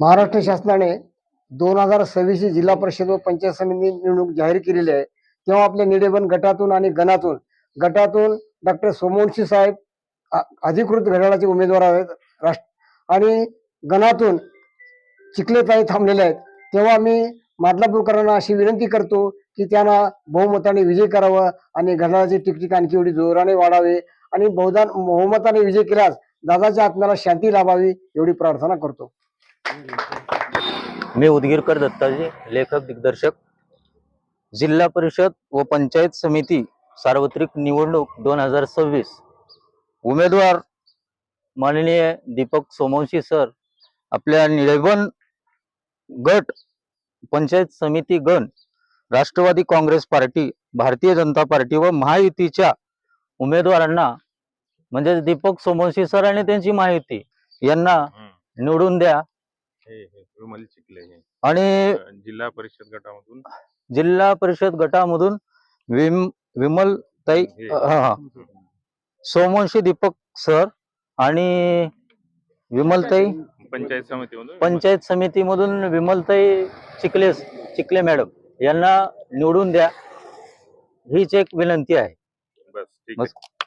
महाराष्ट्र शासनाने दोन हजार सव्वीस जिल्हा परिषद व पंचायत समिती निवडणूक जाहीर केलेली आहे. तेव्हा आपल्या निडेबन गटातून आणि गणातून गटातून डॉक्टर सोमवंशी साहेब अधिकृत घड्याळाचे उमेदवार आहेत. राष्ट्र आणि गणातून चिखलेताई थांबलेले आहेत. तेव्हा मी मादलापूरकरांना अशी विनंती करतो की त्यांना बहुमताने विजय करावा आणि घड्याळाची टिकटिक आणखी एवढी जोराने वाढावे आणि बहुदान बहुमताने विजय केल्यास दादाच्या आत्म्याला शांती लाभावी एवढी प्रार्थना करतो. मी उदगीरकर दत्ताजी लेखक दिग्दर्शक. जिल्हा परिषद व पंचायत समिती सार्वत्रिक निवडणूक दोन हजार सव्वीस. उमेदवार माननीय दीपक सोमवंशी सर आपल्या निळेबन गट पंचायत समिती गण राष्ट्रवादी काँग्रेस पार्टी भारतीय जनता पार्टी व महायुतीच्या उमेदवारांना म्हणजे दीपक सोमवंशी सर आणि त्यांची महायुती यांना निवडून द्या. चिखले हे. आणि जिल्हा परिषद गटामधून? जिल्हा परिषद गटामधून विम विमल ताई हे. सोमवंशी दीपक सर आणि विमलताई पंचायत समितीमधून पंचायत समितीमधून विमलताई चिखले चिखले मॅडम यांना निवडून द्या. हीच एक विनंती आहे. बस ठीक बस. आहे